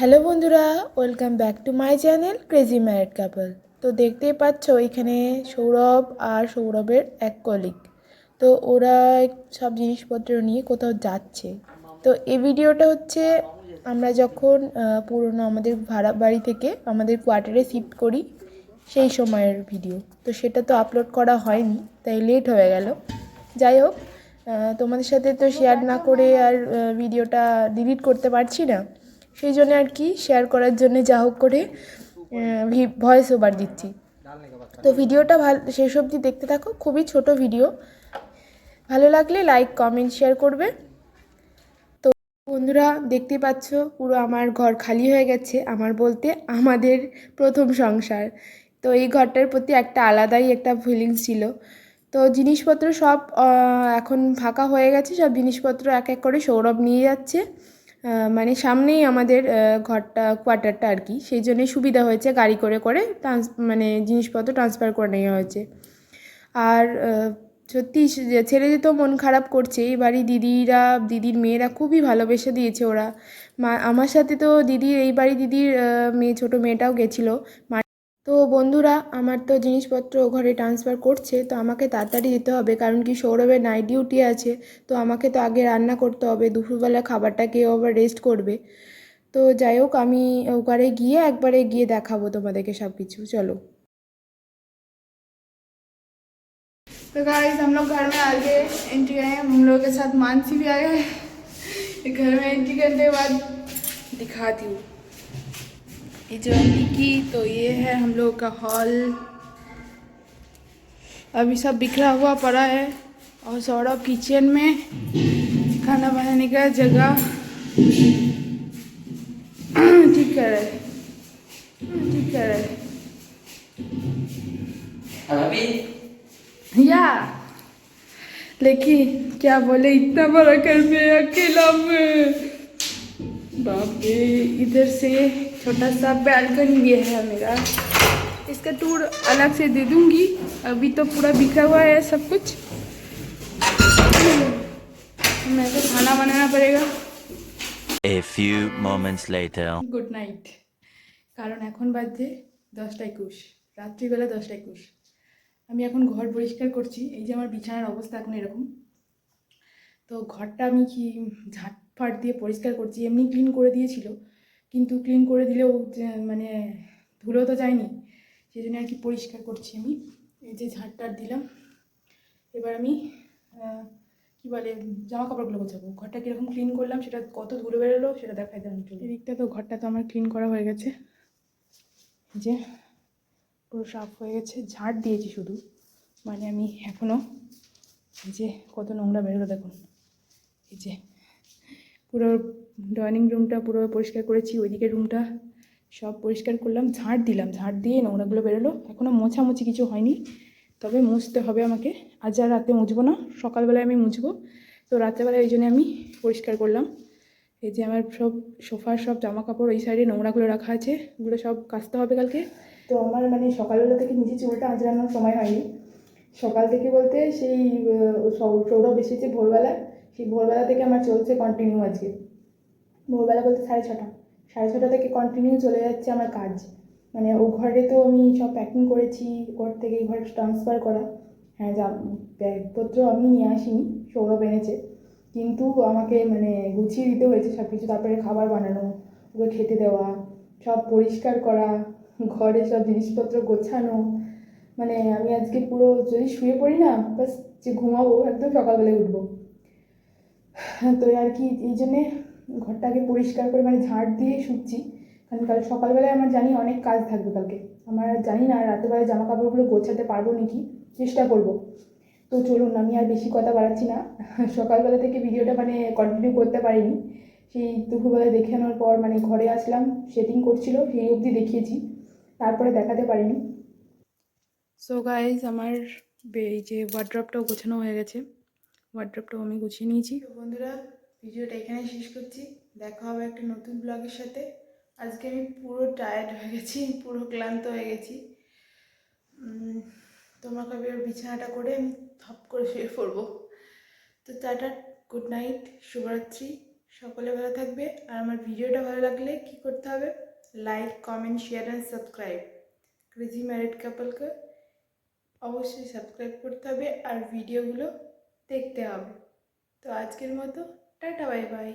Hello বন্ধুরা, welcome back to my channel crazy married couple. তো দেখতেই পাচ্ছ, এখানে সৌরভ আর সৌরভের এক কলিগ তো ওরা সব জিনিসপত্র নিয়ে কোথাও যাচ্ছে। তো এই ভিডিওটা হচ্ছে, আমরা যখন পুরনো আমাদের ভাড়া বাড়ি থেকে আমাদের কোয়ার্টারে শিফট করি, সেই সময়ের ভিডিও তো সেটা তো আপলোড করা হয়নি, তাই লেট হয়ে গেল। যাই হোক তোমাদের সাথে তো শেয়ার না করে আর ভিডিওটা ডিলিট করতে পারছি না। সেই জন্য আর কি শেয়ার করার জন্য যা হোক করে ভয়েস ওভার দিচ্ছি। তো ভিডিওটা ভালো, শেষ অবধি দেখতে থাকো, খুবই ছোট ভিডিও ভালো লাগলে লাইক কমেন্ট শেয়ার করবে। তো বন্ধুরা, দেখতে পাচ্ছ, পুরো আমার ঘর খালি হয়ে গেছে, আমার বলতে আমাদের প্রথম সংসার। তো এই ঘরটার প্রতি একটা আলাদাই একটা ফিলিংস ছিল। তো জিনিসপত্র সব এখন ফাঁকা হয়ে গেছে, সব জিনিসপত্র এক এক করে সৌরভ নিয়ে যাচ্ছে। মানে সামনেই আমাদের ঘরটা কোয়ার্টারটা আর কি। সেই জন্যে সুবিধা হয়েছে গাড়ি করে করে ট্রান্স মানে জিনিসপত্র ট্রান্সফার করে নেওয়া হয়েছে। আর সত্যি ছেড়ে যেতেও মন খারাপ করছে। এই বাড়ি দিদিরা, দিদির মেয়েরা খুবই ভালোবেসে দিয়েছে ওরা। মা, আমার সাথে তো দিদির এই বাড়ি দিদির মেয়ে, ছোটো মেয়েটাও গেছিল। তো বন্ধুরা আমার তো জিনিসপত্র ও ঘরে ট্রান্সফার করছে তো আমাকে তাড়াতাড়ি যেতে হবে কারণ কি সৌরভের নাইট ডিউটি আছে তো আমাকে তো আগে রান্না করতে হবে দুপুরবেলা খাবারটা খেয়ে আবার রেস্ট করবে তো যাই হোক আমি ওখানে গিয়ে একবারে গিয়ে দেখাবো তোমাদেরকে সব কিছু চলো तो गाइस हम लोग घर में आ गए एंट्री आए हैं हम लोग के साथ मानसी भी आया है घर में एंट्री करने के बाद दिखाती हूँ ये जो की तो ये है हम लोग का हॉल। अभी सब बिखरा हुआ पड़ा है और सौरभ किचन में खाना बनाने का जगह ठीक कर रहे ठीक कर रहे। या। लेकिन क्या बोले इतना बड़ा घर में अकेला में। बाप रे इधर से छोटा सा बैल्कनी भी है मेरा इसका टूर अलग से दे दूंगी अभी तो पूरा बिखरा हुआ है सब कुछ मेरे को खाना बनाना पड़ेगा A few moments later. Good night কারণ এখন বাজছে দশটা একুশ রাত্রিবেলা দশটা একুশ আমি এখন ঘর পরিষ্কার করছি এই যে আমার বিছানার অবস্থা এখন এরকম তো ঘরটা আমি কি ঝাঁট ফাট দিয়ে পরিষ্কার করছি, এমনি ক্লিন করে দিয়েছিল। কিন্তু ক্লিন করে দিলেও মানে ধুলো তো যায়নি সেই জন্য আর কি পরিষ্কার করছি আমি। এই যে ঝাঁটটার দিলাম। এবার আমি কি বলে জামা কাপড়গুলো গোছাবো। ঘরটা কীরকম ক্লিন করলাম, সেটা কত ধুলো বেরোলো, সেটা দেখাই দেন এদিকটা তো ঘরটা তো আমার ক্লিন করা হয়ে গেছে। যে, পুরো সাফ হয়ে গেছে। ঝাড় দিয়েছি শুধু। মানে আমি এখনও যে, কত নোংরা বেরোলো দেখুন। এই যে পুরো ডাইনিং রুমটা পুরো পরিষ্কার করেছি, ওইদিকে রুমটা সব পরিষ্কার করলাম ঝাড় দিলাম ঝাড় দিয়ে নোংরাগুলো বেরোলো এখনও মোছামুছি কিছু হয়নি, তবে মুছতে হবে আমাকে, আজ আর রাতে মুছবো না, সকালবেলায় আমি মুছবো, তো রাত্রেবেলায় এই জন্য আমি পরিষ্কার করলাম, এই যে আমার সব সোফার সব জামা কাপড় ওই সাইডে নোংরাগুলো রাখা আছে, ওগুলো সব কাচতে হবে কালকে, তো আমার মানে সকালবেলা থেকে নিজে চুলটা আঁচড়ানোর সময় হয়নি, সকাল থেকে বলতে সেই সৌরভ এসেছে ভোরবেলা সেই ভোরবেলা থেকে আমার চলছে কন্টিনিউ আজকে। ভোরবেলা বলতে সাড়ে ছটা। সাড়ে ছটা থেকে কন্টিনিউ চলে যাচ্ছে আমার কাজ। মানে ও ঘরে তো আমি সব প্যাকিং করেছি, ঘর থেকে ঘরে ট্রান্সফার করা। হ্যাঁ যা, ব্যাগপত্র আমি নিয়ে আসিনি, সৌরভ এনেছে। কিন্তু আমাকে মানে গুছিয়ে দিতে হয়েছে সব কিছু তারপরে খাবার বানানো, ওকে খেতে দেওয়া, সব পরিষ্কার করা, ঘরে সব জিনিসপত্র গোছানো। মানে আমি আজকে পুরো যদি শুয়ে পড়ি না, বাস যে ঘুমাবো, একদম সকালবেলায় উঠবো। তো আর কি, এই জন্যে ঘরটাকে পরিষ্কার করে মানে ঝাড় দিয়ে শুচ্ছি। কারণ কাল সকালবেলায় আমার জানি অনেক কাজ থাকবে কালকে। আমার জানি না রাতেরবেলায় জামা কাপড়গুলো গোছাতে পারব নাকি, চেষ্টা করব। তো চলুন, আমি আর বেশি কথা বাড়াচ্ছি না। সকালবেলা থেকে ভিডিওটা মানে কন্টিনিউ করতে পারিনি। সেই দুপুরবেলা দেখে আনার পর মানে ঘরে আসলাম সেটিং করছিল, সেই অবধি দেখিয়েছি। তারপরে দেখাতে পারিনি। সো গাইজ আমার এই যে ওয়ার্ড্রপটাও গোছানো হয়ে গেছে। ওয়ার্ড্রপটাও আমি গুছিয়ে নিয়েছি। বন্ধুরা, ভিডিওটা এখানে শেষ করছি। দেখা হবে একটা নতুন ব্লগের সাথে। আজকে আমি পুরো টায়ার্ড হয়ে গেছি, পুরো ক্লান্ত হয়ে গেছি। তোমাকে এবার বিছানাটা করে আমি থপ করে শুয়ে পড়ব। তো টাটা গুড নাইট শুভরাত্রি। সকলে ভালো থাকবে। আর আমার ভিডিওটা ভালো লাগলে কি করতে হবে? Like comment share and subscribe crazy married কাপলকে অবশ্যই সাবস্ক্রাইব করতে হবে। আর ভিডিওগুলো দেখতে হবে তো আজকের মতো টাটা বাই বাই